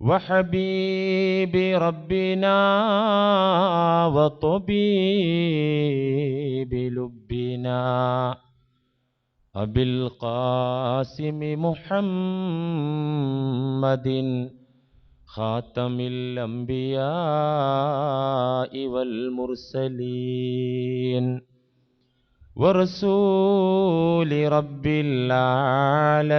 وحبيب ربنا وطبيب لبنا أبي القاسم محمد خاتم الأنبياء والمرسلين ورسول رب العالمين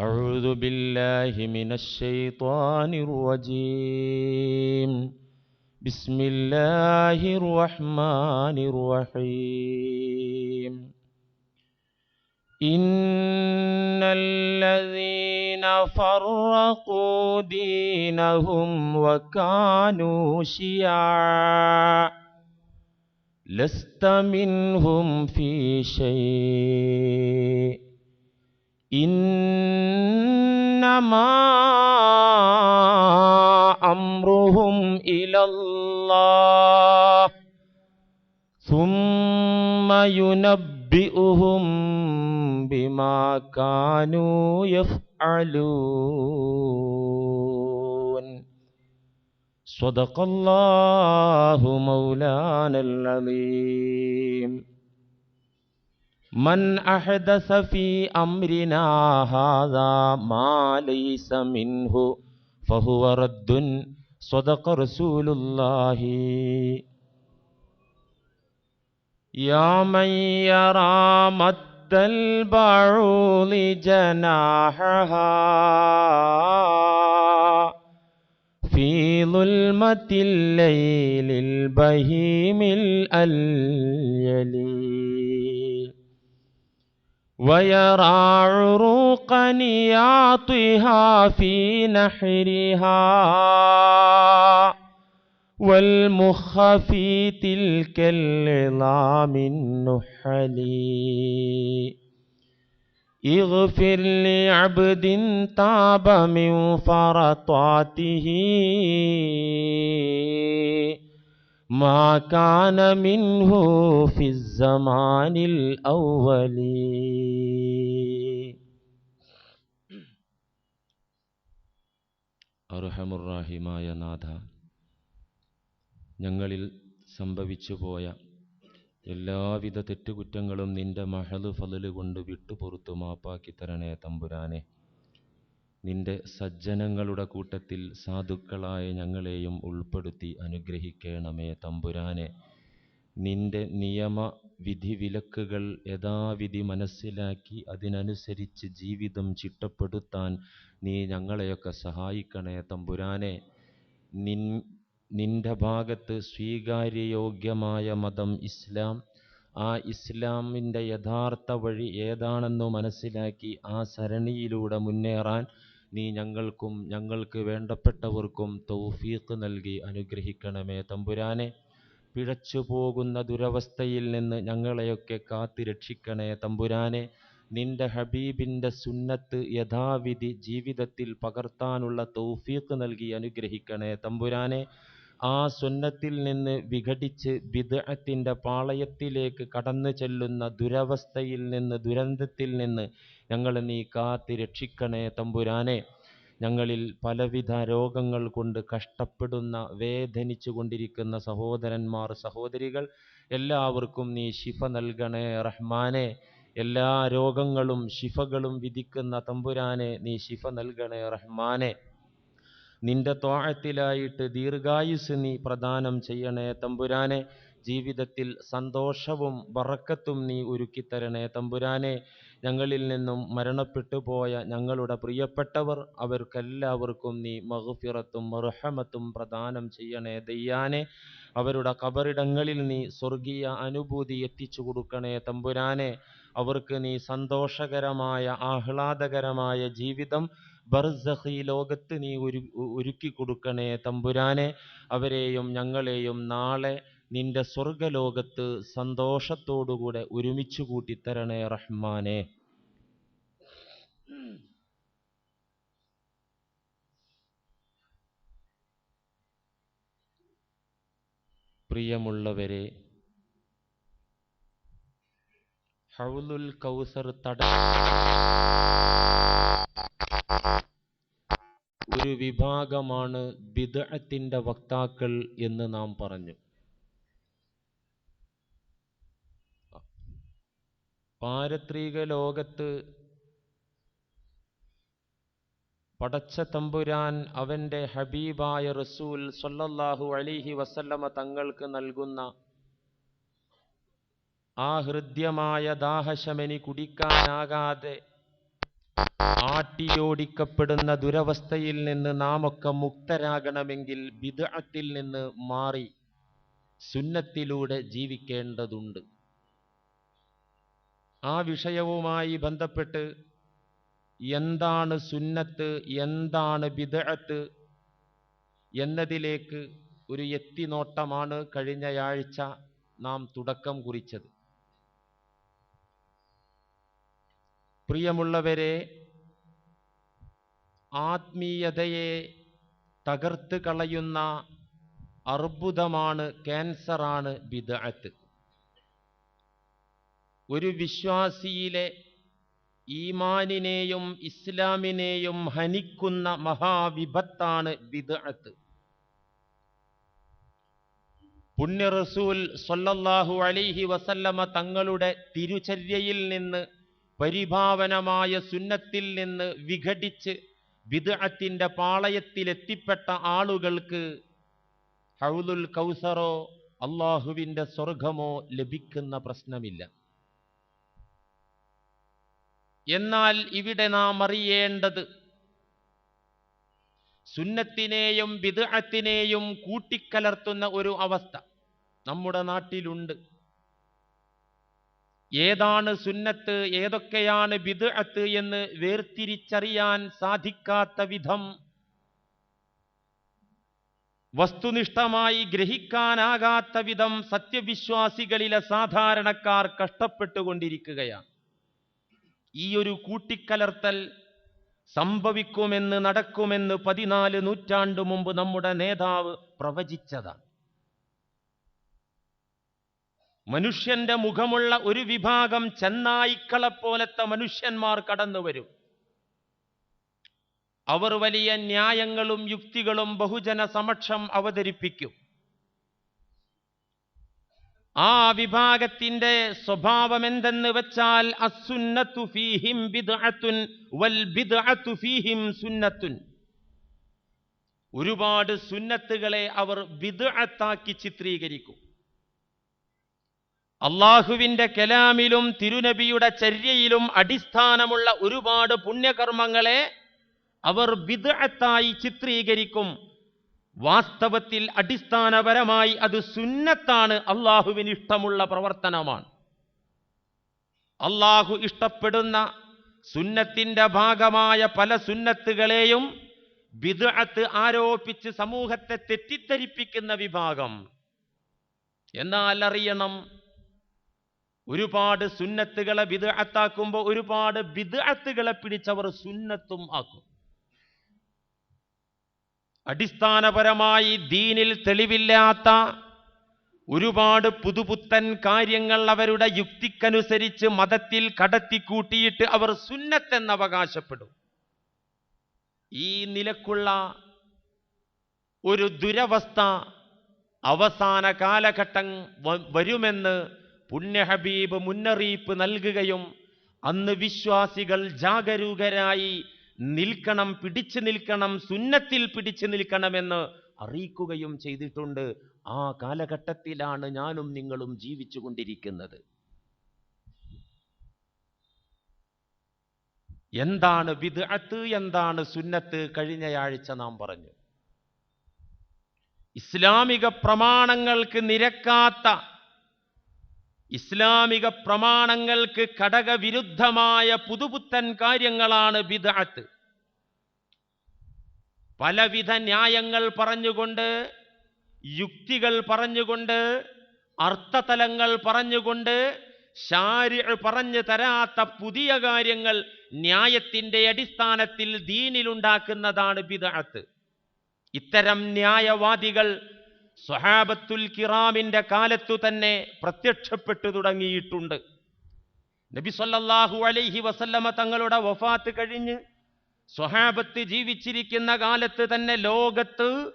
أعوذ بالله من الشيطان الرجيم. بسم الله الرحمن الرحيم. إن الذين فرقوا دينهم وكانوا شيعا لست منهم في شيء. إنما أمرهم إلى الله ثم ينبئهم بما كانوا يفعلون. صدق الله مولانا العظيم. من أحدث في أمرنا هذا ما ليس منه فهو رد صدق رسول الله. يا من يرى مد البعوض جناحها في ظلمة الليل البهيم الأليل. ويرى عروق نياطها في نحرها والمخ في تلك العظام النحلي اغفر لعبد تاب من فرطاته. ما كان منه في الزمان الأول അർഹമുറാഹിമായ നാഥ ഞങ്ങളിൽ സംഭവിച്ചു പോയ എല്ലാവിധ തെറ്റുകുറ്റങ്ങളും നിന്റെ മഹല് ഫലല് കൊണ്ട് വിട്ടുപുറത്തു മാപ്പാക്കി തരണേ തമ്പുരാനെ നിന്റെ സജ്ജനങ്ങളുടെ കൂട്ടത്തിൽ സാധുക്കളായ ഞങ്ങളെയും ഉൾപ്പെടുത്തി അനുഗ്രഹിക്കണമേ തമ്പുരാനെ. നിന്റെ നിയമ വിധിവിലക്കുകൾ യഥാവിധി മനസ്സിലാക്കി അതിനനുസരിച്ച് ജീവിതം ചിട്ടപ്പെടുത്താൻ നീ ഞങ്ങളെയൊക്കെ സഹായിക്കണേ തമ്പുരാനെ. നിൻ നിന്റെ ഭാഗത്ത് സ്വീകാര്യയോഗ്യമായ മതം ഇസ്ലാം. ആ ഇസ്ലാമിന്റെ യഥാർത്ഥ വഴി ഏതാണെന്ന് മനസ്സിലാക്കി ആ സരണിയിലൂടെ മുന്നേറാൻ നീ ഞങ്ങൾക്കും ഞങ്ങൾക്ക് വേണ്ടപ്പെട്ടവർക്കും തൗഫീഖ് നൽകി അനുഗ്രഹിക്കണമേ. തമ്പുരാനെ പിഴച്ചു പോകുന്ന ദുരവസ്ഥയിൽ നിന്ന് ഞങ്ങളെയൊക്കെ കാത്തി രക്ഷിക്കണേ. തമ്പുരാനെ നിന്റെ ഹബീബിന്റെ സുന്നത്ത് യഥാവിധി ജീവിതത്തിൽ പകർത്താനുള്ള തൗഫീഖ് നൽകി അനുഗ്രഹിക്കണേ. തമ്പുരാനെ ആ സുന്നത്തിൽ നിന്ന് വിഘടിച്ച് ബിദ്അത്തിന്റെ പാളയത്തിലേക്ക് കടന്നു ചെല്ലുന്ന ദുരവസ്ഥയിൽ നിന്ന് ദുരന്തത്തിൽ നിന്ന് ഞങ്ങളെ നീ കാത്തി രക്ഷിക്കണേ തമ്പുരാനെ. ഞങ്ങളിൽ പലവിധ രോഗങ്ങൾ കൊണ്ട് കഷ്ടപ്പെടുന്ന വേദനിച്ചു കൊണ്ടിരിക്കുന്ന സഹോദരന്മാർ സഹോദരികൾ എല്ലാവർക്കും നീ ശിഫ നൽകണേ റഹ്മാനെ. എല്ലാ രോഗങ്ങളും ശിഫകളും വിധിക്കുന്ന തമ്പുരാനെ നീ ശിഫ നൽകണേ റഹ്മാനെ. നിന്റെ തോഴത്തിലായിട്ട് ദീർഘായുസ് നീ പ്രദാനം ചെയ്യണേ തമ്പുരാനെ. ജീവിതത്തിൽ സന്തോഷവും വറക്കത്തും നീ ഒരുക്കിത്തരണേ തമ്പുരാനെ. ഞങ്ങളിൽ നിന്നും മരണപ്പെട്ടു പോയ ഞങ്ങളുടെ പ്രിയപ്പെട്ടവർ അവർക്കെല്ലാവർക്കും നീ മഹുഫിറത്തും മർഹമത്തും പ്രദാനം ചെയ്യണേ. ദയ്യാനെ അവരുടെ കബറിടങ്ങളിൽ നീ സ്വർഗീയ അനുഭൂതി എത്തിച്ചു കൊടുക്കണേ. തമ്പുരാനെ അവർക്ക് നീ സന്തോഷകരമായ ആഹ്ലാദകരമായ ജീവിതം ബർസഹി ലോകത്ത് നീ ഒരു ഒരുക്കി കൊടുക്കണേ. തമ്പുരാനെ അവരെയും ഞങ്ങളെയും നാളെ നിന്റെ സ്വർഗലോകത്ത് സന്തോഷത്തോടുകൂടെ ഒരുമിച്ച് കൂട്ടിത്തരണേ റഹ്മാനെ. പ്രിയമുള്ളവരെ ഹൗലുൽ കൗസർ തട ഒരു വിഭാഗമാണ് ബിദഅത്തിന്റെ വക്താക്കൾ എന്ന് നാം പറഞ്ഞു. പാരത്രിക ലോകത്ത് പടച്ച തമ്പുരാൻ അവന്റെ ഹബീബായ റസൂൽ സൊല്ലാഹു അലിഹി വസല്ലമ തങ്ങൾക്ക് നൽകുന്ന ആ ഹൃദ്യമായ ദാഹശമനി കുടിക്കാനാകാതെ ആട്ടിയോടിക്കപ്പെടുന്ന ദുരവസ്ഥയിൽ നിന്ന് നാം ഒക്കെ മുക്തരാകണമെങ്കിൽ വിദഗത്തിൽ നിന്ന് മാറി സുന്നത്തിലൂടെ ജീവിക്കേണ്ടതുണ്ട്. ആ വിഷയവുമായി ബന്ധപ്പെട്ട് എന്താണ് സുന്നത്ത് എന്താണ് ബിദ്അത്ത് എന്നതിലേക്ക് ഒരു എത്തിനോട്ടമാണ് കഴിഞ്ഞയാഴ്ച നാം തുടക്കം കുറിച്ചത്. പ്രിയമുള്ളവരെ ആത്മീയതയെ തകർത്ത് കളയുന്ന അർബുദമാണ് ക്യാൻസറാണ് ബിദഅത്ത്. ഒരു വിശ്വാസിയിലെ ഈമാനിനെയും ഇസ്ലാമിനെയും ഹനിക്കുന്ന മഹാവിപത്താണ് വിദഅത്ത് പുണ്യ റസൂൽ സല്ലല്ലാഹു അലൈഹി വസല്ലമ തങ്ങളുടെ തിരുചര്യയിൽ നിന്ന് പരിഭാവനമായ സുന്നത്തിൽ നിന്ന് വിഘടിച്ച് ബിദ്അത്തിന്റെ പാളയത്തിലെത്തിപ്പെട്ട ആളുകൾക്ക് ഹൗലുൽ കൗസറോ അള്ളാഹുവിന്റെ സ്വർഗമോ ലഭിക്കുന്ന പ്രശ്നമില്ല. എന്നാൽ ഇവിടെ നാം അറിയേണ്ടത് സുന്നത്തിനെയും ബിദ്അത്തിനെയും കൂട്ടിക്കലർത്തുന്ന ഒരു അവസ്ഥ നമ്മുടെ നാട്ടിലുണ്ട്. ഏതാണ് സുന്നത്ത് ഏതൊക്കെയാണ് ബിദ്അത്ത് എന്ന് വേർതിരിച്ചറിയാൻ സാധിക്കാത്ത വിധം വസ്തുനിഷ്ഠമായി ഗ്രഹിക്കാനാകാത്ത വിധം സത്യവിശ്വാസികളിലെ സാധാരണക്കാർ കഷ്ടപ്പെട്ടുകൊണ്ടിരിക്കുകയാണ്. ഈ ഒരു കൂട്ടിക്കലർത്തൽ സംഭവിക്കുമെന്ന് നടക്കുമെന്ന് പതിനാല് നൂറ്റാണ്ടു മുമ്പ് നമ്മുടെ നേതാവ് പ്രവചിച്ചതാണ്. മനുഷ്യന്റെ മുഖമുള്ള ഒരു വിഭാഗം ചെന്നായിക്കളെപ്പോലത്തെ മനുഷ്യന്മാർ കടന്നു വരും. അവർ വലിയ ന്യായങ്ങളും യുക്തികളും ബഹുജന സമക്ഷം അവതരിപ്പിക്കും. ആ വിഭാഗത്തിന്റെ സ്വഭാവം എന്തെന്ന് വെച്ചാൽ അസുന്നത്തു ഫീഹിം ബിദ്അത്തുൻ വൽ ബിദ്അത്തു ഫീഹിം സുന്നത്തുൻ. ഒരുപാട് സുന്നത്തുകളെ അവർ ബിദ്അത്താക്കി ചിത്രീകരിക്കും. അള്ളാഹുവിന്റെ കലാമിലും തിരുനബിയുടെ ചര്യയിലും അടിസ്ഥാനമുള്ള ഒരുപാട് പുണ്യകർമ്മങ്ങളെ അവർ ബിദ്അത്തായി ചിത്രീകരിക്കും. വാസ്തവത്തിൽ അടിസ്ഥാനപരമായി അത് സുന്നത്താണ് അള്ളാഹുവിന് ഇഷ്ടമുള്ള പ്രവർത്തനമാണ്. അള്ളാഹു ഇഷ്ടപ്പെടുന്ന സുന്നത്തിന്റെ ഭാഗമായ പല സുന്നത്തുകളെയും ബിദ്അത്ത് ആരോപിച്ച് സമൂഹത്തെ തെറ്റിദ്ധരിപ്പിക്കുന്ന വിഭാഗം. എന്നാൽ അറിയണം ഒരുപാട് സുന്നത്തുകളെ ബിദ്അത്താക്കുമ്പോൾ ഒരുപാട് ബിദ്അത്തുകളെ പിടിച്ചവർ സുന്നത്തും ആക്കും. അടിസ്ഥാനപരമായി ദീനിൽ തെളിവില്ലാത്ത ഒരുപാട് പുതുപുത്തൻ കാര്യങ്ങൾ അവരുടെ യുക്തിക്കനുസരിച്ച് മതത്തിൽ കടത്തിക്കൂട്ടിയിട്ട് അവർ സുന്നത്തെന്ന് അവകാശപ്പെടും ഈ നിലക്കുള്ള ഒരു ദുരവസ്ഥ അവസാന കാലഘട്ടം വരുമെന്ന് പുണ്യഹബീബ് മുന്നറിയിപ്പ് നൽകുകയും അന്ന് വിശ്വാസികൾ ജാഗരൂകരായി നിൽക്കണം പിടിച്ചു നിൽക്കണം സുന്നത്തിൽ പിടിച്ചു നിൽക്കണമെന്ന് അറിയിക്കുകയും ചെയ്തിട്ടുണ്ട്. ആ കാലഘട്ടത്തിലാണ് ഞാനും നിങ്ങളും ജീവിച്ചു കൊണ്ടിരിക്കുന്നത് എന്താണ് വിദഅത്ത് എന്താണ് സുന്നത്ത് കഴിഞ്ഞയാഴ്ച നാം പറഞ്ഞു. ഇസ്ലാമിക പ്രമാണങ്ങൾക്ക് നിരക്കാത്ത ഇസ്ലാമിക പ്രമാണങ്ങൾക്ക് ഘടകവിരുദ്ധമായ പുതുപുത്തൻ കാര്യങ്ങളാണ് ബിദഅത്ത്. പലവിധ ന്യായങ്ങൾ പറഞ്ഞുകൊണ്ട് യുക്തികൾ പറഞ്ഞുകൊണ്ട് അർത്ഥതലങ്ങൾ പറഞ്ഞുകൊണ്ട് ശാരി പറഞ്ഞു തരാത്ത പുതിയ കാര്യങ്ങൾ ന്യായത്തിന്റെ അടിസ്ഥാനത്തിൽ ദീനിലുണ്ടാക്കുന്നതാണ് ബിദഅത്ത്. ഇത്തരം ന്യായവാദികൾ സ്വഹാബത്തുൽ കിറാമിന്റെ കാലത്തു തന്നെ പ്രത്യക്ഷപ്പെട്ടു തുടങ്ങിയിട്ടുണ്ട്. നബി സല്ലാഹു അലൈഹി വസല്ലമ തങ്ങളുടെ വഫാത്ത് കഴിഞ്ഞ് സ്വഹാബത്ത് ജീവിച്ചിരിക്കുന്ന കാലത്ത് തന്നെ ലോകത്ത്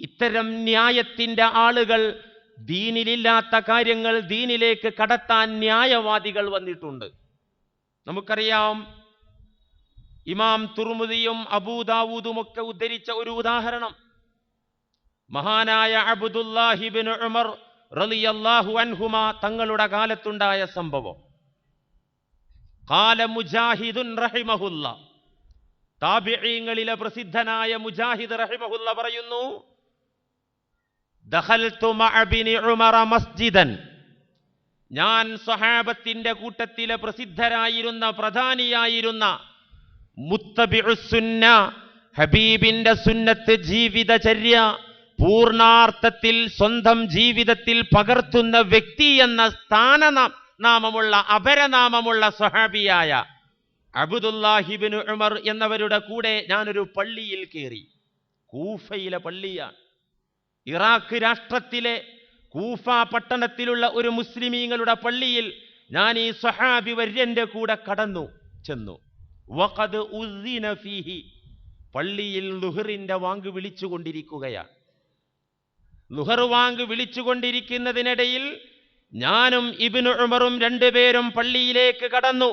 ഇത്തരം ന്യായത്തിന്റെ ആളുകൾ ദീനിലില്ലാത്ത കാര്യങ്ങൾ ദീനിലേക്ക് കടത്താൻ ന്യായവാദികൾ വന്നിട്ടുണ്ട്. നമുക്കറിയാം ഇമാം തുർമുദിയും അബൂദാവൂദും ഒക്കെ ഉദ്ധരിച്ച ഒരു ഉദാഹരണം. മഹാനായ അബുദുല്ലാഹിബിൻ ഉമർ റളിയല്ലാഹു അൻഹുമ തങ്ങളുടെ കാലത്തുണ്ടായ സംഭവം. കാല മുജാഹിദുൻ റഹിമഹുല്ല. താബിഈങ്ങളിലെ പ്രസിദ്ധനായ മുജാഹിദ് റഹിമഹുല്ല പറയുന്നു ദഖൽതു മഅബിനി ഉമറ മസ്ജിദൻ. ഞാൻ സ്വഹാബത്തിന്റെ കൂട്ടത്തിലെ പ്രസിദ്ധരായിരുന്ന പ്രധാനിയായിരുന്ന മുത്തബിഉസുന്ന ഹബീബിന്റെ സുന്നത്ത് ജീവിതചര്യ പൂർണാർത്ഥത്തിൽ സ്വന്തം ജീവിതത്തിൽ പകർത്തുന്ന വ്യക്തി എന്ന സ്ഥാന നാമമുള്ള അപരനാമമുള്ള സഹാബിയായ അബുദുല്ലാഹിബിൻ ഉമർ എന്നവരുടെ കൂടെ ഞാനൊരു പള്ളിയിൽ കയറി. കൂഫയിലെ പള്ളിയാണ്. ഇറാഖ് രാഷ്ട്രത്തിലെ കൂഫ പട്ടണത്തിലുള്ള ഒരു മുസ്ലിമീങ്ങളുടെ പള്ളിയിൽ ഞാൻ ഈ സഹാബി വര്യന്റെ കൂടെ കടന്നു ചെന്നു. വഖദ് ഫീഹി. പള്ളിയിൽ ലുഹറിന്റെ വാങ്ക് വിളിച്ചുകൊണ്ടിരിക്കുകയാണ്. ലുഹർ വാങ്ക് വിളിച്ചുകൊണ്ടിരിക്കുന്നതിനിടയിൽ ഞാനും ഇബ്നു ഉമറും രണ്ടുപേരും പള്ളിയിലേക്ക് കടന്നു.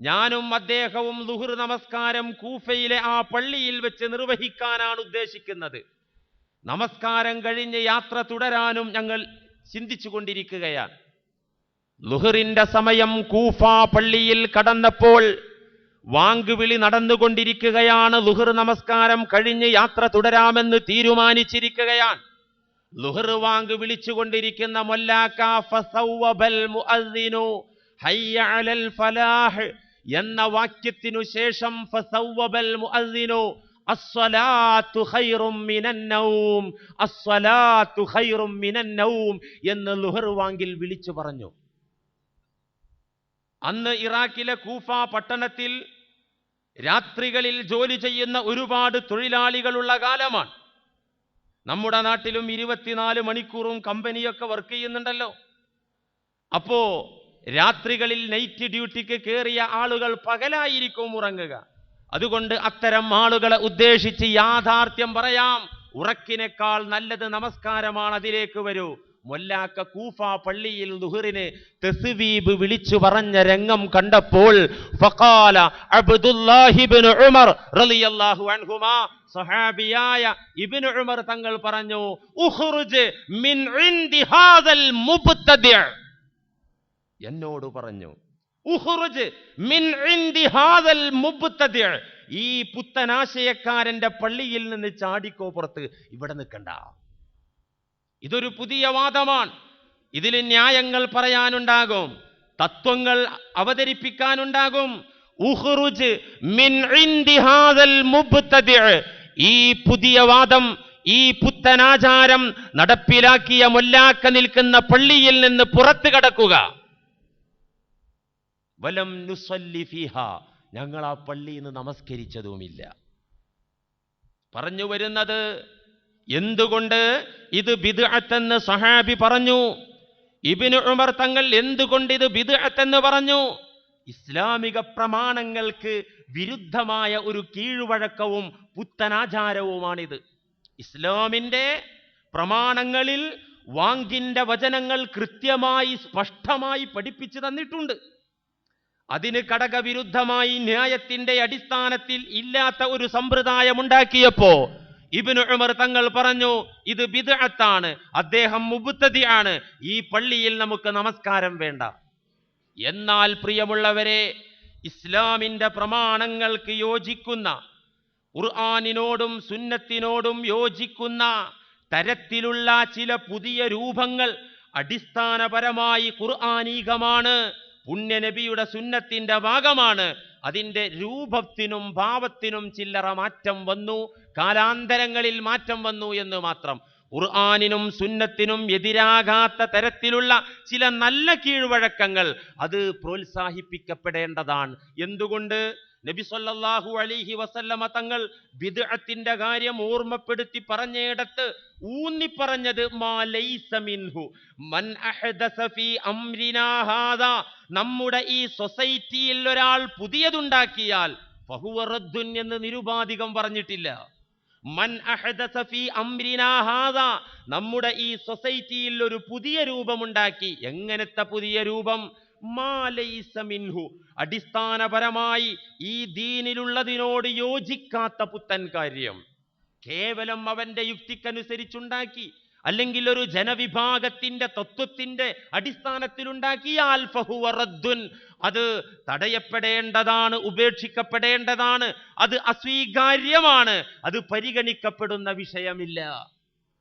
ഞാനും അദ്ദേഹവും ലുഹുർ നമസ്കാരം കൂഫയിലെ ആ പള്ളിയിൽ വെച്ച് നിർവഹിക്കാനാണ് ഉദ്ദേശിക്കുന്നത്. നമസ്കാരം കഴിഞ്ഞ് യാത്ര തുടരാനും ഞങ്ങൾ ചിന്തിച്ചു കൊണ്ടിരിക്കുകയാണ് സമയം കൂഫ പള്ളിയിൽ കടന്നപ്പോൾ വാങ്കുവിളി നടന്നുകൊണ്ടിരിക്കുകയാണ്. ലുഹർ നമസ്കാരം കഴിഞ്ഞ് യാത്ര തുടരാമെന്ന് തീരുമാനിച്ചിരിക്കുകയാണ്. ലുഹർ വാങ്ക് വിളിച്ചുകൊണ്ടിരിക്കുന്ന എന്ന വാക്യത്തിനു ശേഷം എന്ന് ലുഹർ വാങ്കിൽ വിളിച്ചു പറഞ്ഞു. അന്ന് ഇറാഖിലെ കൂഫ പട്ടണത്തിൽ രാത്രികളിൽ ജോലി ചെയ്യുന്ന ഒരുപാട് തൊഴിലാളികളുള്ള കാലമാണ്. നമ്മുടെ നാട്ടിലും ഇരുപത്തിനാല് മണിക്കൂറും കമ്പനിയൊക്കെ വർക്ക് ചെയ്യുന്നുണ്ടല്ലോ. അപ്പോ രാത്രികളിൽ നൈറ്റ് ഡ്യൂട്ടിക്ക് കയറിയ ആളുകൾ പകലായിരിക്കും ഉറങ്ങുക. അതുകൊണ്ട് അത്തരം ആളുകളെ ഉദ്ദേശിച്ച് യാഥാർത്ഥ്യം പറയാം. ഉറക്കിനേക്കാൾ നല്ലത് നമസ്കാരമാണ് അതിലേക്ക് വരൂ. മൊല്ലാക്ക കൂഫ പള്ളിയിൽ ദുഹറിന് തെസ്വീബ് വിളിച്ചു പറഞ്ഞ രംഗം കണ്ടപ്പോൾ ഫഖാല അബ്ദുല്ലാഹിബ്നു ഉമർ റളിയല്ലാഹു അൻഹുമാ സഹാബിയായ ഇബ്നു ഉമർ തങ്ങൾ പറഞ്ഞു ഉഖ്റുജ് മിൻ ഇൻദി ഹാദൽ മുബ്തദി. എന്നോട് പറഞ്ഞു ഉഖ്റുജ് മിൻ ഇൻദി ഹാദൽ മുബ്തദി. ഈ പുത്തനാശയക്കാരന്റെ പള്ളിയിൽ നിന്ന് ചാടിക്കോ പുറത്ത് ഇവിടെ നിൽക്കണ്ട. ഇതൊരു പുതിയ വാദമാണ്. ഇതിൽ ന്യായങ്ങൾ പറയാനുണ്ടാകും. തത്വങ്ങൾ അവതരിപ്പിക്കാനുണ്ടാകും. ഈ പുതിയ വാദം ഈ പുത്തനാചാരം നടപ്പിലാക്കിയ മൊല്ലാക്ക നിൽക്കുന്ന പള്ളിയിൽ നിന്ന് പുറത്തു കടക്കുക. വലം ഞങ്ങൾ ആ പള്ളിയിൽ നിന്ന് നമസ്കരിച്ചതുമില്ല. പറഞ്ഞു വരുന്നത് എന്തുകൊണ്ട് ഇത് ബിദ്അത്തെന്ന് സഹാബി പറഞ്ഞു? ഇബിന് ഉമർ തങ്ങൾ എന്തുകൊണ്ട് ഇത് ബിദ്അത്തെന്ന് പറഞ്ഞു? ഇസ്ലാമിക പ്രമാണങ്ങൾക്ക് വിരുദ്ധമായ ഒരു കീഴ്വഴക്കവും പുത്തനാചാരവുമാണിത്. ഇസ്ലാമിന്റെ പ്രമാണങ്ങളിൽ വാങ്കിന്റെ വചനങ്ങൾ കൃത്യമായി സ്പഷ്ടമായി പഠിപ്പിച്ചു തന്നിട്ടുണ്ട്. അതിന് കടകവിരുദ്ധമായി ന്യായത്തിന്റെ അടിസ്ഥാനത്തിൽ ഇല്ലാത്ത ഒരു സമ്പ്രദായം ഉണ്ടാക്കിയപ്പോ ഇബ്നു ഉമർ തങ്ങൾ പറഞ്ഞു ഇത് ബിദ്അത്താണ് അദ്ദേഹം മുബുത്തതിയാണ് ഈ പള്ളിയിൽ നമുക്ക് നമസ്കാരം വേണ്ട. എന്നാൽ പ്രിയമുള്ളവരെ ഇസ്ലാമിന്റെ പ്രമാണങ്ങൾക്ക് യോജിക്കുന്ന ഖുർആാനിനോടും സുന്നത്തിനോടും യോജിക്കുന്ന തരത്തിലുള്ള ചില പുതിയ രൂപങ്ങൾ അടിസ്ഥാനപരമായി ഖുർആാനീകമാണ് പുണ്യനബിയുടെ സുന്നത്തിന്റെ ഭാഗമാണ്. അതിന്റെ രൂപത്തിനും ഭാവത്തിനും ചില്ലറ മാറ്റം വന്നു. കാലാന്തരങ്ങളിൽ മാറ്റം വന്നു എന്ന് മാത്രം. ഖുർആാനിനും സുന്നത്തിനും എതിരാകാത്ത തരത്തിലുള്ള ചില നല്ല കീഴ്വഴക്കങ്ങൾ അത് പ്രോത്സാഹിപ്പിക്കപ്പെടേണ്ടതാണ്. എന്തുകൊണ്ട്? നബി സല്ലല്ലാഹു അലൈഹി വസല്ലമ തങ്ങൾ ബിദ്അത്തിന്റെ കാര്യം ഓർമ്മപ്പെടുത്തി പറഞ്ഞിടത്ത് ഊന്നിപ്പറഞ്ഞത് മാ ലൈസ മിൻഹു മൻ അഹദസ ഫീ അംരിനാ ഹാദാ. നമ്മുടെ ഈ സൊസൈറ്റിയിൽ ഒരാൾ പുതിയതുണ്ടാക്കിയാൽ ഫഹുവ എന്ന് നിരുപാധികം പറഞ്ഞിട്ടില്ല. മൻ നമ്മുടെ ഈ സൊസൈറ്റിയിൽ ഒരു പുതിയ രൂപമുണ്ടാക്കി. എങ്ങനത്തെ പുതിയ രൂപം? മാ ലൈസ മിൻഹു. അടിസ്ഥാനപരമായി ഈ ദീനിലുള്ളതിനോട് യോജിക്കാത്ത പുത്തൻ കാര്യം. കേവലം അവന്റെ യുക്തിക്കനുസരിച്ചുണ്ടാക്കി. അല്ലെങ്കിൽ ഒരു ജനവിഭാഗത്തിന്റെ തത്വത്തിന്റെ അടിസ്ഥാനത്തിലുണ്ടാക്കിയാൽ ഫഹുവ റദ്ദുൻ അത് തടയപ്പെടേണ്ടതാണ് ഉപേക്ഷിക്കപ്പെടേണ്ടതാണ് അത് അസ്വീകാര്യമാണ് അത് പരിഗണിക്കപ്പെടുന്ന വിഷയമില്ല.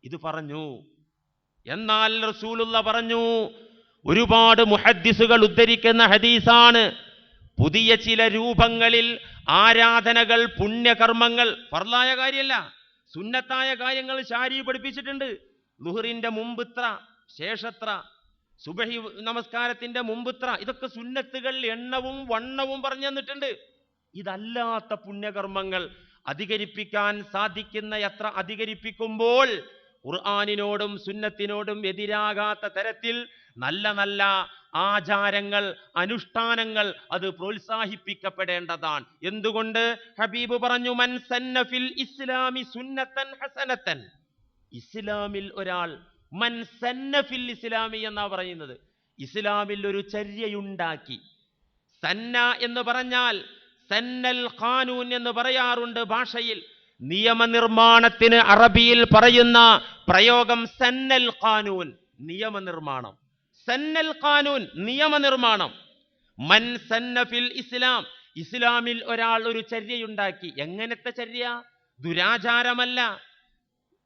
ഇത് പറഞ്ഞു. എന്നാൽ റസൂലുള്ള പറഞ്ഞു ഒരുപാട് മുഹദ്ദിസുകൾ ഉദ്ധരിക്കുന്ന ഹദീസാണ്. പുതിയ ചില രൂപങ്ങളിൽ ആരാധനകൾ പുണ്യകർമ്മങ്ങൾ പറലായ കാര്യമല്ല സുന്നത്തായ കാര്യങ്ങൾ ശാരി പഠിപ്പിച്ചിട്ടുണ്ട്. ലുഹറിന്റെ മുമ്പിത്ര ശേഷത്ര സുബഹി നമസ്കാരത്തിന്റെ മുമ്പിത്ര ഇതൊക്കെ സുന്നത്തുകൾ എണ്ണവും വണ്ണവും പറഞ്ഞു തന്നിട്ടുണ്ട്. ഇതല്ലാത്ത പുണ്യകർമ്മങ്ങൾ അധികരിപ്പിക്കാൻ സാധിക്കുന്ന എത്ര അധികരിപ്പിക്കുമ്പോൾ ഖുർആാനിനോടും സുന്നത്തിനോടും എതിരാകാത്ത തരത്തിൽ നല്ല നല്ല ആചാരങ്ങൾ അനുഷ്ഠാനങ്ങൾ അത് പ്രോത്സാഹിപ്പിക്കപ്പെടേണ്ടതാണ്. എന്തുകൊണ്ട്? ഹബീബ് പറഞ്ഞു മൻ സന്നഫിൽ ഇസ്ലാമി സുന്നത്തൻ ഹസനത്തൻ. ഇസ്ലാമിൽ ഒരാൾ മൻ സന്ന ഫിൽ ഇസ്ലാമി എന്നാ പറയുന്നത്. ഇസ്ലാമിൽ ഒരു ചര്യയുണ്ടാക്കി. സന്ന എന്ന് പറഞ്ഞാൽ സന്നൽ ഖാനൂൻ എന്ന് പറയാറുണ്ട് ഭാഷയിൽ. നിയമനിർമ്മാണത്തിന് അറബിയിൽ പറയുന്ന പ്രയോഗം സന്നൽ ഖാനൂൻ നിയമനിർമ്മാണം. സന്നൽ ഖാനൂൻ നിയമനിർമ്മാണം. മൻ സന്നഫിൽ ഇസ്ലാം ഇസ്ലാമിൽ ഒരാൾ ഒരു ചര്യയുണ്ടാക്കി. എങ്ങനത്തെ ചര്യ? ദുരാചാരമല്ല.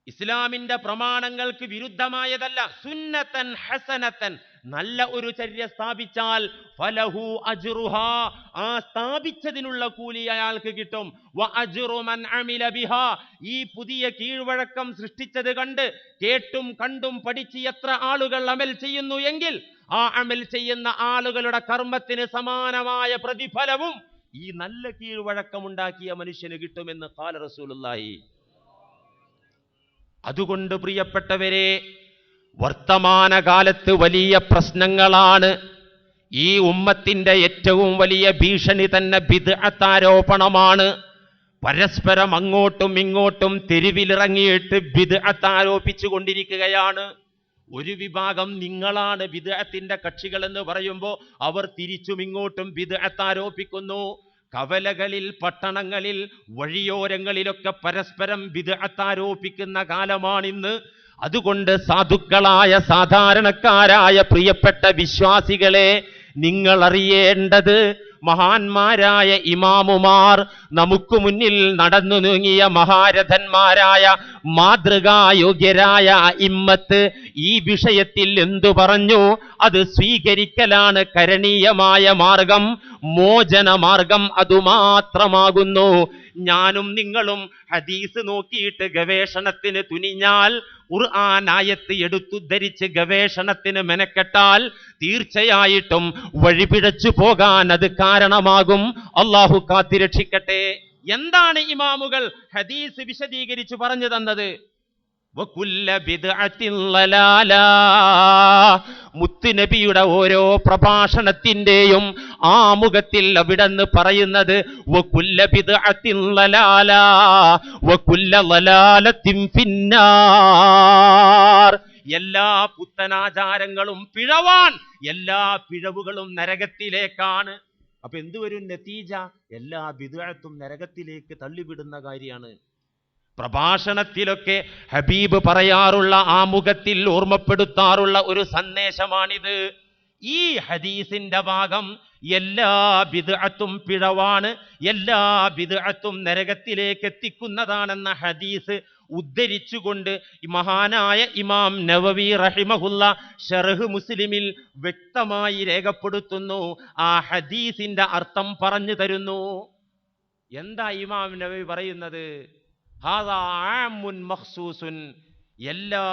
ഇസ്ലാമിന്റെ പ്രമാണങ്ങൾക്ക് വിരുദ്ധമായതല്ല സുന്നത്തൻ ഹസനത്തൻ. നല്ല ഒരു ചര്യ സ്ഥാപിച്ചാൽ ഫലഹു അജ്റുഹാ ആ സ്ഥാപിച്ചതിനുള്ള കൂലി അയാൾക്ക് കിട്ടും. വ അജ്റു മൻ അമില ബിഹാ ഈ പുതിയ കീഴ്വഴക്കം സൃഷ്ടിച്ചത് കണ്ട് കേട്ടും കണ്ടും പഠിച്ച് എത്ര ആളുകൾ അമൽ ചെയ്യുന്നു എങ്കിൽ ആ അമൽ ചെയ്യുന്ന ആളുകളുടെ കർമ്മത്തിന് സമാനമായ പ്രതിഫലവും ഈ നല്ല കീഴ്വഴക്കമുണ്ടാക്കിയ മനുഷ്യന് കിട്ടുമെന്ന് കാല റസൂലുള്ളാഹി അതുകൊണ്ട് പ്രിയപ്പെട്ടവരെ വർത്തമാനകാലത്ത് വലിയ പ്രശ്നങ്ങളാണ് ഈ ഉമ്മത്തിന്റെ ഏറ്റവും വലിയ ഭീഷണി തന്നെ ബിദ്അത്താരോപണമാണ്. പരസ്പരം അങ്ങോട്ടും ഇങ്ങോട്ടും തെരുവിലിറങ്ങിയിട്ട് ബിദ്അത്ത് ആരോപിച്ചു കൊണ്ടിരിക്കുകയാണ്. ഒരു വിഭാഗം നിങ്ങളാണ് ബിദ്അത്തിന്റെ കക്ഷികൾ എന്ന് പറയുമ്പോൾ അവർ തിരിച്ചും ഇങ്ങോട്ടും ബിദ്അത്ത് ആരോപിക്കുന്നു. കവലകളിൽ പട്ടണങ്ങളിൽ വഴിയോരങ്ങളിലൊക്കെ പരസ്പരം വിദഗ്ധാരോപിക്കുന്ന കാലമാണിന്ന്. അതുകൊണ്ട് സാധുക്കളായ സാധാരണക്കാരായ പ്രിയപ്പെട്ട വിശ്വാസികളെ നിങ്ങൾ അറിയേണ്ടത് മഹാന്മാരായ ഇമാമുമാർ നമുക്ക് മുന്നിൽ നടന്നു നീങ്ങിയ മഹാരഥന്മാരായ മാതൃകായോഗ്യരായ ഇമ്മത്ത് ഈ വിഷയത്തിൽ എന്തു പറഞ്ഞു? അത് സ്വീകരിക്കലാണ് കരണീയമായ മാർഗം മോചന മാർഗം അതുമാത്രമാകുന്നു. ഞാനും നിങ്ങളും ഹദീസ് നോക്കിയിട്ട് ഗവേഷണത്തിന് തുനിഞ്ഞാൽ ഖുർആൻ ആയത്ത് എടുത്തുദ്ധരിച്ച് ഗവേഷണത്തിന് മെനക്കെട്ടാൽ തീർച്ചയായിട്ടും വഴിപിഴച്ചു പോകാൻ അത് കാരണമാകും അള്ളാഹു കാത്തിരക്ഷിക്കട്ടെ എന്താണ് ഇമാമുകൾ ഹദീസ് വിശദീകരിച്ചു പറഞ്ഞു തന്നത്. മുത്തുനബിയുടെ ഓരോ പ്രഭാഷണത്തിന്റെയും ആമുഖത്തിൽ പറയുന്നത് വകുല്ല ളലാലത്തിൻ ഫിന്നാർ. എല്ലാ പുത്തനാചാരങ്ങളും പിഴവാൻ എല്ലാ പിഴവുകളും നരകത്തിലേക്കാണ്. അപ്പൊ എന്തുവരും നതീജ എല്ലാ ബിദ്അത്തും നരകത്തിലേക്ക് തള്ളിവിടുന്ന കാര്യമാണ് പ്രഭാഷണത്തിലൊക്കെ ഹബീബ് പറയാറുള്ള ആമുഖത്തിൽ ഓർമ്മപ്പെടുത്താറുള്ള ഒരു സന്ദേശമാണിത്. ഈ ഹദീസിന്റെ ഭാഗം എല്ലാ ബിദ്അത്തും പിഴവാണ് എല്ലാ ബിദ്അത്തും നരകത്തിലേക്ക് എത്തിക്കുന്നതാണെന്ന ഹദീസ് ഉദ്ധരിച്ചുകൊണ്ട് മഹാനായ ഇമാം നവവി റഹിമഹുല്ല ഷർഹ് മുസ്ലിമിൽ വ്യക്തമായി രേഖപ്പെടുത്തുന്നു. ആ ഹദീസിന്റെ അർത്ഥം പറഞ്ഞു തരുന്നു. എന്താ ഇമാം നവവി പറയുന്നത്? ഹാദാ മഹ്സൂസുൻ എല്ലാ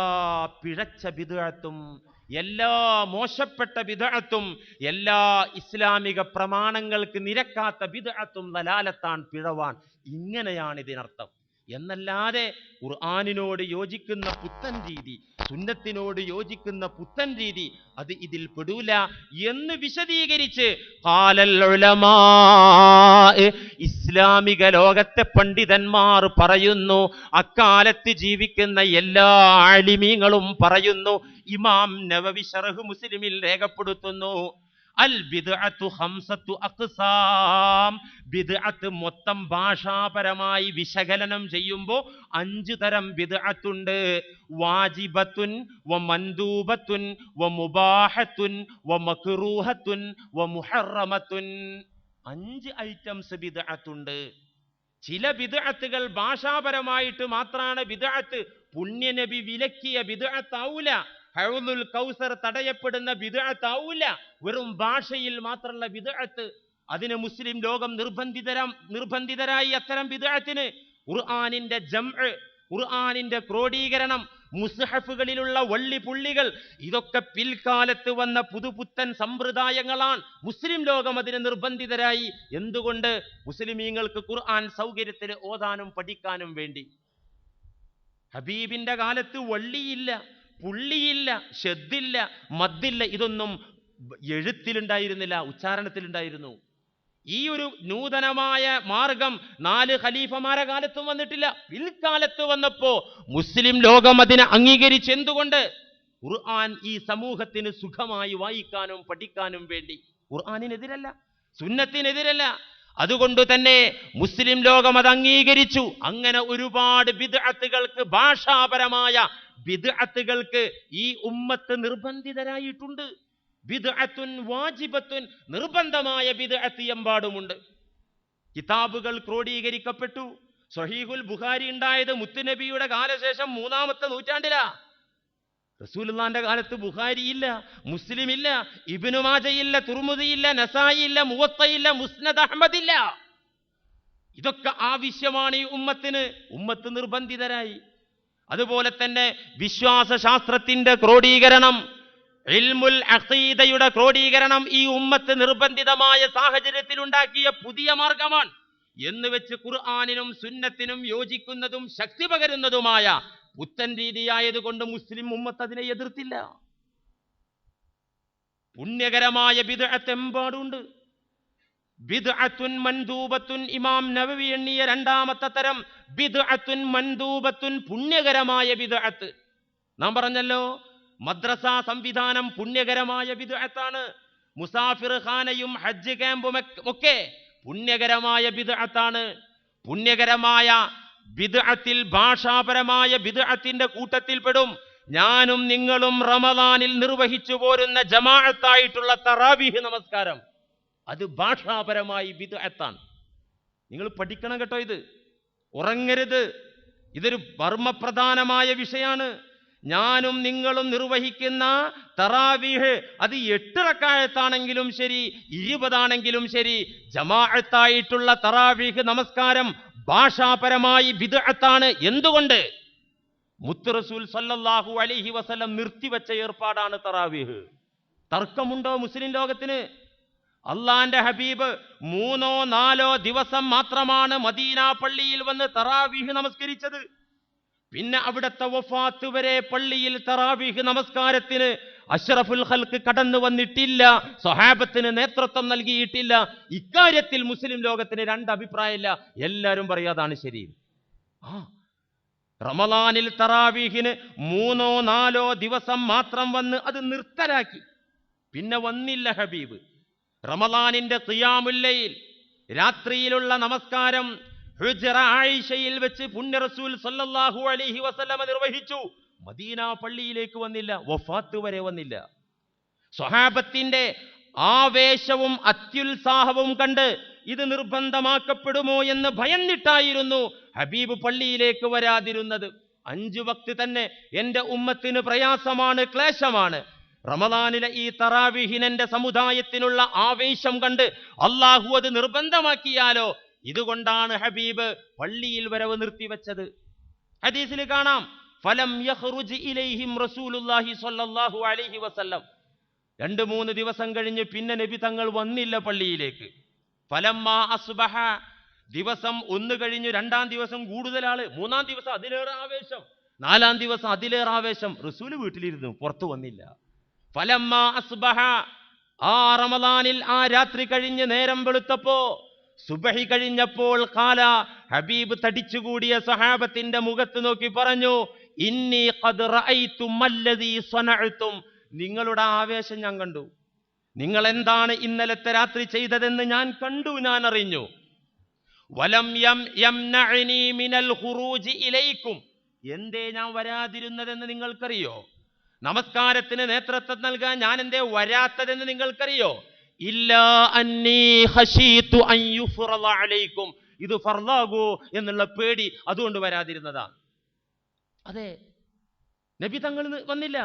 പിഴച്ച ബിദ്അത്തും എല്ലാ മോശപ്പെട്ട ബിദ്അത്തും എല്ലാ ഇസ്ലാമിക പ്രമാണങ്ങൾക്ക് നിരക്കാത്ത ബിദ്അത്തും ദലാലത്താൻ പിഴവാൻ. ഇങ്ങനെയാണ് ഇതിനർത്ഥം. എന്നല്ലാതെ ഖുർആാനിനോട് യോജിക്കുന്ന പുത്തൻ രീതി സുന്നത്തിനോട് യോജിക്കുന്ന പുത്തൻ രീതി അത് ഇതിൽ പെടൂല എന്ന് വിശദീകരിച്ച് ഇസ്ലാമിക ലോകത്തെ പണ്ഡിതന്മാർ പറയുന്നു. അക്കാലത്ത് ജീവിക്കുന്ന എല്ലാ ആലിമീങ്ങളും പറയുന്നു. ഇമാം നവവി ഷറഹ് മുസ്ലിമിൽ രേഖപ്പെടുത്തുന്നു. അൽ മൊത്തം ഭാഷാപരമായി വിശകലനം ചെയ്യുമ്പോൾ അഞ്ചു തരം ബിദ്അത്തുണ്ട്. വാജിബത്തുൻ വ മന്ദൂബത്തുൻ വ മുബാഹത്തുൻ വ മക്റൂഹത്തുൻ വ മുഹറമത്തുൻ. അഞ്ച് ഐറ്റംസ് ബിദ്അത്തുണ്ട്. ചില ബിദുഅത്തുകൾ ഭാഷാപരമായിട്ട് മാത്രമാണ് ബിദ്അത്ത്. പുണ്യനബി വിലക്കിയ ബിദ്അത്താവൂല. ഹൗലുൽ കൗസർ തടയപ്പെടുന്ന വിദഴത്താവൂല വെറും ഭാഷയിൽ മാത്രമുള്ള വിദഴത്ത് അതിന് മുസ്ലിം ലോകം നിർബന്ധിതരം നിർബന്ധിതരായി അത്തരം വിദഴത്തിന് ഖുർആനിന്റെ ജം ഖുർആനിന്റെ ക്രോഡീകരണം മുസ്ഹഫുകളിലുള്ള വള്ളി പുള്ളികൾ ഇതൊക്കെ പിൽക്കാലത്ത് വന്ന പുതുപുത്തൻ സമ്പ്രദായങ്ങളാണ്. മുസ്ലിം ലോകം അതിന് നിർബന്ധിതരായി. എന്തുകൊണ്ട്? മുസ്ലിമീങ്ങൾക്ക് ഖുർആൻ സൗകര്യത്തിന് ഓതാനും പഠിക്കാനും വേണ്ടി. ഹബീബിന്റെ കാലത്ത് വള്ളിയില്ല. പുള്ളിയില്ല ഷെദ്ദില്ല മദ്ദില്ല ഇതൊന്നും എഴുത്തിലുണ്ടായിരുന്നില്ല ഉച്ചാരണത്തിലുണ്ടായിരുന്നു. ഈ ഒരു നൂതനമായ മാർഗം നാല് ഖലീഫമാരെ കാലത്തും വന്നിട്ടില്ല. പിൽക്കാലത്ത് വന്നപ്പോ മുസ്ലിം ലോകം അതിനെ അംഗീകരിച്ചെന്തുകൊണ്ട്? ഖുർആൻ ഈ സമൂഹത്തിന് സുഖമായി വായിക്കാനും പഠിക്കാനും വേണ്ടി. ഖുർആാനിനെതിരല്ല സുന്നത്തിനെതിരല്ല. അതുകൊണ്ട് തന്നെ മുസ്ലിം ലോകം അത് അംഗീകരിച്ചു. അങ്ങനെ ഒരുപാട് ബിദ്അത്തുകൾക്ക് ഭാഷാപരമായ ബിദ്അത്തുകൾക്ക് ഈ ഉമ്മത്ത് നിർബന്ധിതരായിട്ടുണ്ട്. ബിദ്അത്തുൻ വാജിബത്തുൻ നിർബന്ധമായ ബിദ്അത്ത് എമ്പാടുമുണ്ട്. കിതാബുകൾ ക്രോഡീകരിക്കപ്പെട്ടു. സഹീഹുൽ ബുഖാരി ഉണ്ടായത് മുത്തുനബിയുടെ കാലശേഷം മൂന്നാമത്തെ നൂറ്റാണ്ടിലാ. റസൂലുള്ളാന്റെ കാലത്ത് ബുഖാരി ഇല്ല മുസ്ലിം ഇല്ല ഇബ്നു മാജയില്ല തുർമുദിയില്ല നസായി ഇല്ല മുവത്തയില്ല മുസ്നദ് അഹമ്മദ് ഇല്ല. ഇതൊക്കെ ആവശ്യമാണ് ഈ ഉമ്മത്തിന്. ഉമ്മത്ത് നിർബന്ധിതരായി. അതുപോലെ തന്നെ വിശ്വാസ ശാസ്ത്രത്തിന്റെ ക്രോഡീകരണം ഇൽമുൽ അഖീദയുടെ ക്രോഡീകരണം ഈ ഉമ്മത്ത് നിർബന്ധിതമായ സാഹചര്യത്തിൽ ഉണ്ടാക്കിയ പുതിയ മാർഗമാണ്. എന്ന് വെച്ച് ഖുർആാനിനും സുന്നത്തിനും യോജിക്കുന്നതും ശക്തി പകരുന്നതുമായ പുത്തൻ രീതിയായതുകൊണ്ട് മുസ്ലിം ഉമ്മത്ത് അതിനെ എതിർത്തില്ല. പുണ്യകരമായ എമ്പാടുണ്ട്. ബിദ്അത്തുൻ മൻദൂബത്തുൻ ഇമാം നവവി എണ്ണിയ രണ്ടാമത്തെ തരം ബിദ്അത്തുൻ മൻദൂബത്തുൻ പുണ്യകരമായ ബിദ്അത്ത്. നാം പറഞ്ഞല്ലോ മദ്രസ സംവിധാനം പുണ്യകരമായ ബിദ്അത്താണ്. മുസാഫിർ ഖാനയും ഹജ്ജ് ക്യാമ്പും ഒക്കെ പുണ്യകരമായ ബിദ്അത്താണ്. പുണ്യകരമായ ബിദ്അത്തിൽ ഭാഷാപരമായ ബിദ്അത്തിന്റെ കൂട്ടത്തിൽപ്പെടും ഞാനും നിങ്ങളും റമദാനിൽ നിർവഹിച്ചു പോരുന്ന ജമാഅത്തായിട്ടുള്ള തറാവിഹ് നമസ്കാരം. അത് ഭാഷാപരമായി ബിദ്അത്താണ് നിങ്ങൾ പഠിക്കണം കേട്ടോ ഇത്. ഉറങ്ങരുത്. ഇതൊരു മർമ്മപ്രധാനമായ വിഷയമാണ് ഞാനും നിങ്ങളും നിർവഹിക്കുന്ന തറാവീഹ് അത് എട്ട് റക്കായത്താണെങ്കിലും ശരി ഇരുപതാണെങ്കിലും ശരി ജമാഅത്തായിട്ടുള്ള തറാവീഹ് നമസ്കാരം ഭാഷാപരമായി വിദഗ്ധാണ് എന്തുകൊണ്ട്? മുത്തുറസൂൽ സല്ലല്ലാഹു അലൈഹി വസല്ലം നിർത്തിവെച്ച ഏർപ്പാടാണ് തറാവീഹ്. തർക്കമുണ്ടോ മുസ്ലിം ലോകത്തിന്? അള്ളാന്റെ ഹബീബ് മൂന്നോ നാലോ ദിവസം മാത്രമാണ് മദീന പള്ളിയിൽ വന്ന് തറാവീഹ് നമസ്കരിച്ചത്. പിന്നെ അവിടുത്തെ വഫാത്ത് വരെ പള്ളിയിൽ തറാവീഹ് നമസ്കാരത്തിന് അഷ്റഫുൽ ഹൽക്ക് കടന്നു വന്നിട്ടില്ല സ്വഹാബത്തിന് നേതൃത്വം നൽകിയിട്ടില്ല. ഇക്കാര്യത്തിൽ മുസ്ലിം ലോകത്തിന് രണ്ട് അഭിപ്രായമില്ല. എല്ലാവരും പറയാതാണ് ശരി. ആ റമലാനിൽ തറാവീഹിന് മൂന്നോ നാലോ ദിവസം മാത്രം വന്ന് അത് നിർത്തലാക്കി. പിന്നെ വന്നില്ല ഹബീബ്. റമലാനിന്റെ തിയാമുല്ലയിൽ രാത്രിയിലുള്ള നമസ്കാരം ഹുജ്റ ആയിഷയിൽ വെച്ച് പുണ്യ റസൂൽ സല്ലല്ലാഹു അലൈഹി വസല്ലമ നിർവഹിച്ചു. മദീന പള്ളിയിലേക്ക് വന്നില്ല വഫാത്ത് വരെ വന്നില്ല. സ്വഹാബത്തിന്റെ ആവേശവും അത്യുത്സാഹവും കണ്ട് ഇത് നിർബന്ധമാക്കപ്പെടുമോ എന്ന് ഭയന്നിട്ടായിരുന്നു ഹബീബ് പള്ളിയിലേക്ക് വരാതിരുന്നത്. അഞ്ചു വക്ത് തന്നെ എന്റെ ഉമ്മത്തിന് പ്രയാസമാണ് ക്ലേശമാണ്. റമദാനിലെ ഈ തറാവിഹിനന്റെ സമുദായത്തിനുള്ള ആവേശം കണ്ട് അള്ളാഹു അത് നിർബന്ധമാക്കിയാലോ? ഇതുകൊണ്ടാണ് ഹബീബ് പള്ളിയിൽ വരവ് നിർത്തിവെച്ചത്. ഹദീസിൽ കാണാം ഫലം യഹ്റുജ് ഇലൈഹിം റസൂലുള്ളാഹി സ്വല്ലല്ലാഹു അലൈഹി വസല്ലം. രണ്ട് മൂന്ന് ദിവസം കഴിഞ്ഞ് പിന്നെ നബി തങ്ങൾ വന്നില്ല പള്ളിയിലേക്ക്. ഫലം മാ അസ്ബഹ ദിവസം ഒന്ന് കഴിഞ്ഞ് രണ്ടാം ദിവസം കൂടുതൽ ആൾ മൂന്നാം ദിവസം അതിലേറെ ആവേശം. നാലാം ദിവസം അതിലേറെ ആവേശം. റസൂൽ വീട്ടിലിരുന്നു പുറത്തു വന്നില്ല. ഫലമ്മാ അസ്ബഹ. ആ റമദാനിൽ ആ രാത്രി കഴിഞ്ഞ് നേരം വെളുത്തപ്പോ സുബഹി കഴിഞ്ഞപ്പോൾ കാല ഹബീബ് തടിച്ചുകൂടിയ സഹാബത്തിന്റെ മുഖത്ത് നോക്കി പറഞ്ഞു ഇന്നി നിങ്ങളുടെ ആവേശം ഞാൻ കണ്ടു. നിങ്ങൾ എന്താണ് ഇന്നലത്തെ രാത്രി ചെയ്തതെന്ന് ഞാൻ കണ്ടു ഞാൻ അറിഞ്ഞു. വലം യം യം മിനൽ ഇലൈക്കും. എന്തേ ഞാൻ വരാതിരുന്നതെന്ന് നിങ്ങൾക്കറിയോ? നമസ്കാരത്തിന് നേതൃത്വം നൽകാൻ ഞാൻ എന്തേ വരാത്തതെന്ന് നിങ്ങൾക്കറിയോ? ഇല്ല ഇത് ഫർലാകോ എന്നുള്ള പേടി അതുകൊണ്ട് വരാതിരുന്നതാണ് അതെ നബി തങ്ങൾ വന്നില്ല.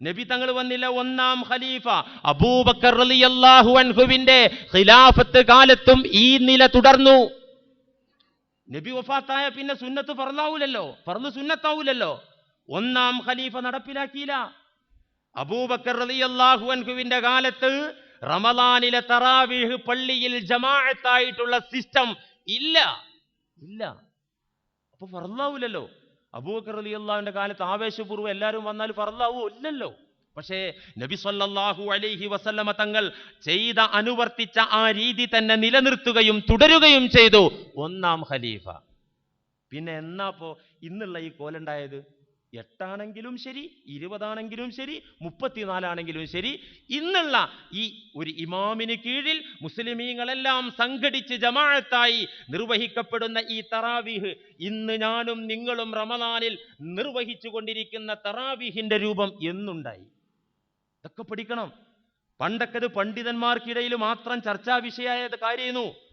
നബി തങ്ങൾ വന്നില്ല ഒന്നാം ഖലീഫ. അബൂബക്കർ റളിയല്ലാഹു അൻഹുവിന്റെ ഖിലാഫത്ത് കാലത്തും ഈ നില തുടർന്നു. നബി വഫാത്തായ പിന്നെ സുന്നത്ത് ഫർലാവൂലല്ലോ ഫർൾ സുന്നത്താവൂലല്ലോ. ഒന്നാം ഖലീഫ നടപ്പിലാക്കിയില്ല. അബൂബക്കർ റളിയല്ലാഹു അൻഹുവിന്റെ കാലത്ത് റമദാനിലെ തറാവീഹ് പള്ളിയിൽ ജമാഅത്തായിട്ടുള്ള സിസ്റ്റം ഇല്ല. ഇല്ല. അപ്പൊ ഫർലാവൂലല്ലോ അബൂബക്കർ റളിയല്ലാഹുവിന്റെ കാലത്ത് ആവേശപൂർവം എല്ലാവരും വന്നാൽ ഫർലാവോ ഇല്ലല്ലോ. പക്ഷേ നബി സല്ലല്ലാഹു അലൈഹി വസല്ലമ തങ്ങൾ ചെയ്ത അനുവർത്തിച്ച ആ രീതി തന്നെ നിലനിർത്തുകയും തുടരുകയും ചെയ്തു. ഒന്നാം ഖലീഫ. പിന്നെ എന്നാപ്പോ ഇന്നുള്ള ഈ കോലുണ്ടായത്? എട്ടാണെങ്കിലും ശരി ഇരുപതാണെങ്കിലും ശരി മുപ്പത്തിനാലാണെങ്കിലും ശരി. ഇന്നുള്ള ഈ ഒരു ഇമാമിന് കീഴിൽ മുസ്ലിമീങ്ങളെല്ലാം സംഘടിച്ച് ജമാഅത്തായി നിർവഹിക്കപ്പെടുന്ന ഈ തറാവീഹ് ഇന്ന് ഞാനും നിങ്ങളും റമദാനിൽ നിർവഹിച്ചു കൊണ്ടിരിക്കുന്ന തറാവീഹിന്റെ രൂപം എന്നുണ്ടായി. ഇതൊക്കെ പഠിക്കണം. പണ്ടൊക്കെ പണ്ഡിതന്മാർക്കിടയിൽ മാത്രം ചർച്ചാ വിഷയമായത് കാര്യമായിരുന്നു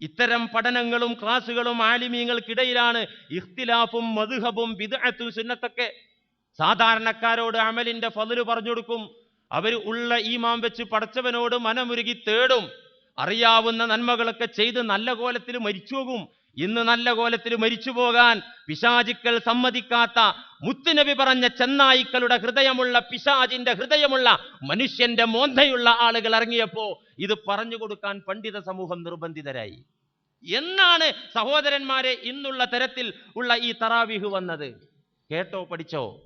ഇത്തരം പഠനങ്ങളും ക്ലാസ്സുകളും ആലിമീങ്ങൾക്കിടയിലാണ് ഇഖ്തിലാഫും മധുഹബും വിദഅത്തും സുന്നത്തൊക്കെ. സാധാരണക്കാരോട് അമലിന്റെ ഫതിൽ പറഞ്ഞു കൊടുക്കും അവർ ഉള്ള ഈമാം വെച്ച് പടച്ചവനോട് മനമുരുകി തേടും. അറിയാവുന്ന നന്മകളൊക്കെ ചെയ്ത് നല്ല കോലത്തിൽ മരിച്ചു പോകും. ഇന്ന് നല്ല കോലത്തിൽ മരിച്ചു പോകാൻ പിശാചിക്കൾ സമ്മതിക്കാത്ത മുത്തുനബി പറഞ്ഞ ചെന്നായിക്കളുടെ ഹൃദയമുള്ള പിശാജിന്റെ ഹൃദയമുള്ള മനുഷ്യന്റെ മോന്തയുള്ള ആളുകൾ ഇറങ്ങിയപ്പോ ഇത് പറഞ്ഞു കൊടുക്കാൻ പണ്ഡിത സമൂഹം നിർബന്ധിതരായി. എന്നാണ് സഹോദരന്മാരെ ഇന്നുള്ള തരത്തിൽ ഉള്ള ഈ തറാവിഹ് വന്നത്? കേട്ടോ പഠിച്ചോ?